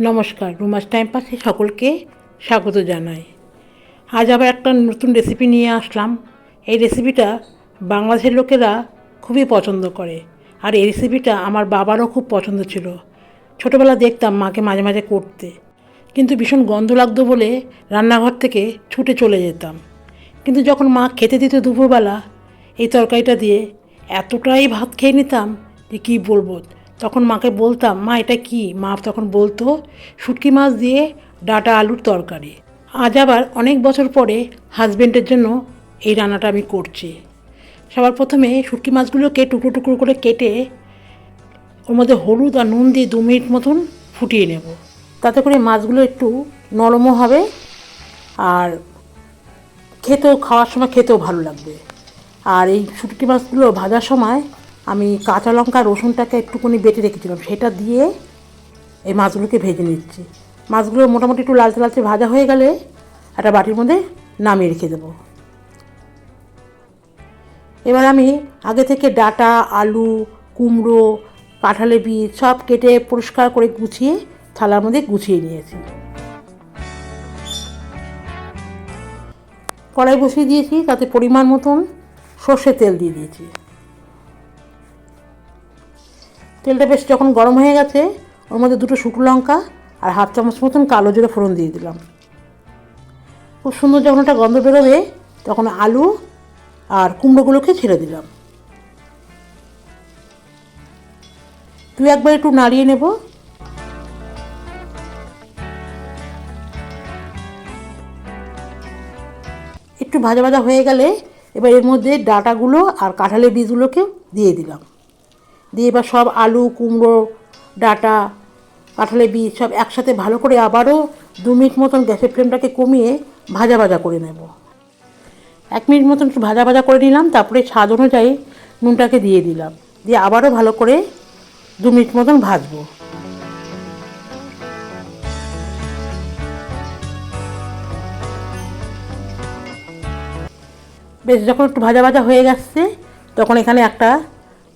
নমস্কার, রুমাস টাইম পাসে সকলকে স্বাগত জানাই। আজ আবার একটা নতুন রেসিপি নিয়ে আসলাম। এই রেসিপিটা বাংলাদেশের লোকেরা খুবই পছন্দ করে। আর এই রেসিপিটা আমার বাবারও খুব পছন্দ ছিল। ছোটোবেলা দেখতাম মাকে মাঝে মাঝে করতে। কিন্তু ভীষণ গন্ধ লাগতো বলে রান্নাঘর থেকে ছুটে চলে যেতাম। কিন্তু যখন মা খেতে দিত দুপুরবেলা, এই তরকারিটা দিয়ে এতটাই ভাত খেয়ে নিতাম যে কী বলব তখন মাকে বলতাম, মা, এটা কি? মা তখন বলতো, শুটকি মাছ দিয়ে ডাটা আলুর তরকারি। আজ আবার অনেক বছর পরে হাজবেন্ডের জন্য এই রান্নাটা আমি করছি। সবার প্রথমে শুটকি মাছগুলোকে টুকরো টুকরো করে কেটে ওর মধ্যে হলুদ আর নুন দিয়ে দু মিনিট মতন ফুটিয়ে নেব। তাতে করে মাছগুলো একটু নরমও হবে আর খেতেও, খাওয়ার সময় খেতেও ভালো লাগবে। আর এই শুটকি মাছগুলো ভাজার সময় আমি কাঁচা লঙ্কা, রসুনটাকে একটুখানি বেটে রেখেছিলাম। সেটা দিয়ে এই মাছগুলোকে ভেজে নিচ্ছি। মাছগুলো মোটামুটি একটু লালচে লালচে ভাজা হয়ে গেলে একটা বাটির মধ্যে নামিয়ে রেখে দেবো। এবার আমি আগে থেকে ডাটা, আলু, কুমড়ো কাঁঠালে বীজ সব কেটে পরিষ্কার করে গুছিয়ে থালার মধ্যে গুছিয়ে নিয়েছি। কড়াই বসিয়ে দিয়েছি, তাতে পরিমাণ মতন সর্ষে তেল দিয়ে দিয়েছি। তেলটা বেশ যখন গরম হয়ে গেছে, ওর মধ্যে দুটো শুকনো লঙ্কা আর হাফ চামচ মতন কালো জিরে ফোড়ন দিয়ে দিলাম। খুব সুন্দর যখন একটা গন্ধ বেরোবে তখন আলু আর কুমড়োগুলোকে ছেড়ে দিলাম। তুই একবার একটু নাড়িয়ে নেব। একটু ভাজা ভাজা হয়ে গেলে এবার এর মধ্যে ডাটাগুলো আর কাঁঠালের বীজগুলোকে দিয়ে দিলাম। দিয়ে এবার সব আলু, কুমড়ো, ডাটা, কাঁঠালের বীজ সব একসাথে ভালো করে আবারও দু মিনিট মতন গ্যাসের ফ্লেমটাকে কমিয়ে ভাজা ভাজা করে নেব। এক মিনিট মতন একটু ভাজা ভাজা করে নিলাম, তারপরে স্বাদ অনুযায়ী নুনটাকে দিয়ে দিলাম। দিয়ে আবারও ভালো করে দু মিনিট মতন ভাজবো। বেশ, যখন একটু ভাজা ভাজা হয়ে গেছে, তখন এখানে একটা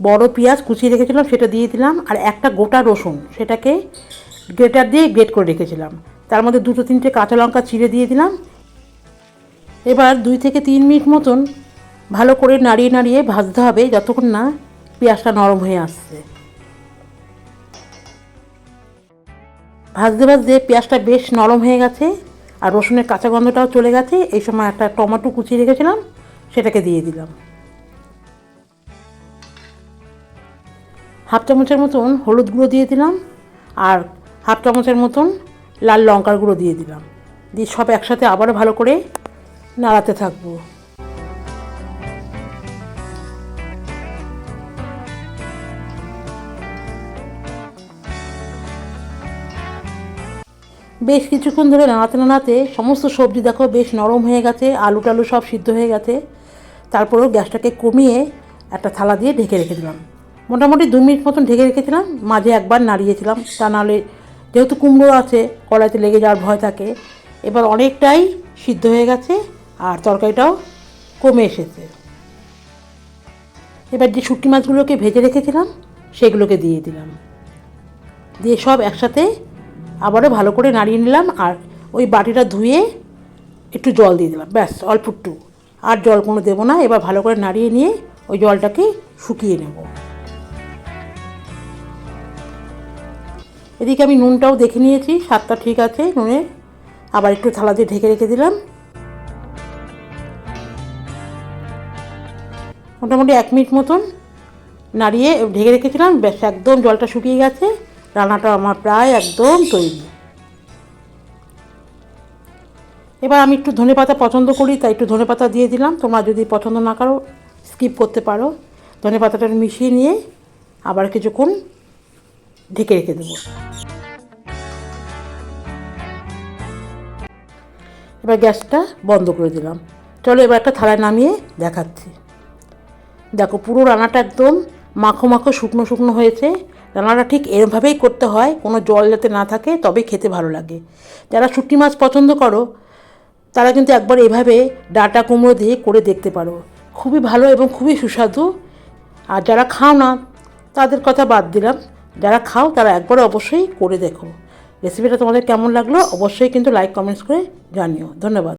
বড় পেঁয়াজ কুচিয়ে রেখেছিলাম, সেটা দিয়ে দিলাম, আর একটা গোটা রসুন, সেটাকে গ্রেটার দিয়ে গ্রেট করে রেখেছিলাম। তার মধ্যে দুটো তিনটে কাঁচা লঙ্কা চিড়ে দিয়ে দিলাম। এবার দুই থেকে তিন মিনিট মতন ভালো করে নাড়িয়ে নাড়িয়ে ভাজতে হবে, যতক্ষণ না পেঁয়াজটা নরম হয়ে আসছে। ভাজতে ভাজতে পেঁয়াজটা বেশ নরম হয়ে গেছে, আর রসুনের কাঁচা গন্ধটাও চলে গেছে। এই সময় একটা টমেটো কুচিয়ে রেখেছিলাম, সেটাকে দিয়ে দিলাম। হাফ চামচের মতন হলুদ গুঁড়ো দিয়ে দিলাম আর হাফ চামচের মতন লাল লঙ্কার গুঁড়ো দিয়ে দিলাম। দিয়ে সব একসাথে আবারও ভালো করে নাড়াতে থাকব। বেশ কিছুক্ষণ ধরে নাড়াতে নাড়াতে সমস্ত সবজি দেখো বেশ নরম হয়ে গেছে আলু টালু সব সিদ্ধ হয়ে গেছে। তারপরেও গ্যাসটাকে কমিয়ে একটা থালা দিয়ে ঢেকে রেখে দিলাম। মোটামুটি দু মিনিট মতন ঢেকে রেখেছিলাম, মাঝে একবার নাড়িয়েছিলাম। তা নাহলে যেহেতু কুমড়ো আছে, কড়াইতে লেগে যাওয়ার ভয় থাকে, এবার অনেকটাই সিদ্ধ হয়ে গেছে আর তরকারিটাও কমে এসেছে। এবার যে শুটকি মাছগুলোকে ভেজে রেখেছিলাম, সেগুলোকে দিয়ে দিলাম। দিয়ে সব একসাথে আবারও ভালো করে নাড়িয়ে নিলাম আর ওই বাটিটা ধুয়ে একটু জল দিয়ে দিলাম। ব্যাস, অল্প একটু। আর জল কোনো দেবো না, এবার ভালো করে নাড়িয়ে নিয়ে ওই জলটাকে শুকিয়ে নেব। এদিকে আমি নুনটাও দেখে নিয়েছি, স্বাদটা ঠিক আছে নুনে। আবার একটু থালা দিয়ে ঢেকে রেখে দিলাম। মোটামুটি এক মিনিট মতন নাড়িয়ে ঢেকে রেখেছিলাম। ব্যাস, একদম জলটা শুকিয়ে গেছে। রান্নাটা আমার প্রায় একদম তৈরি। এবার আমি একটু ধনে পাতা পছন্দ করি, তাই একটু ধনে পাতা দিয়ে দিলাম। তোমরা যদি পছন্দ না করো স্কিপ করতে পারো। ধনে পাতাটা মিশিয়ে নিয়ে আবার কিছুক্ষণ ঢেকে রেখে দেবো। এবার গ্যাসটা বন্ধ করে দিলাম। চলো এবার একটা থালায় নামিয়ে দেখাচ্ছি। দেখো, পুরো রান্নাটা একদম মাখো মাখো শুকনো শুকনো হয়েছে। রান্নাটা ঠিক এরমভাবেই করতে হয়, কোনো জল যাতে না থাকে, তবে খেতে ভালো লাগে। যারা শুটকি মাছ পছন্দ করো, তারা কিন্তু একবার এভাবে ডাটা কুমড়ো দিয়ে করে দেখতে পারো। খুবই ভালো এবং খুবই সুস্বাদু। আর যারা খাও না, তাদের কথা বাদ দিলাম। যারা খাও, তারা একবার অবশ্যই করে দেখো। রেসিপিটা তোমাদের কেমন লাগল? অবশ্যই কিন্তু লাইক কমেন্টস করে জানিও। ধন্যবাদ।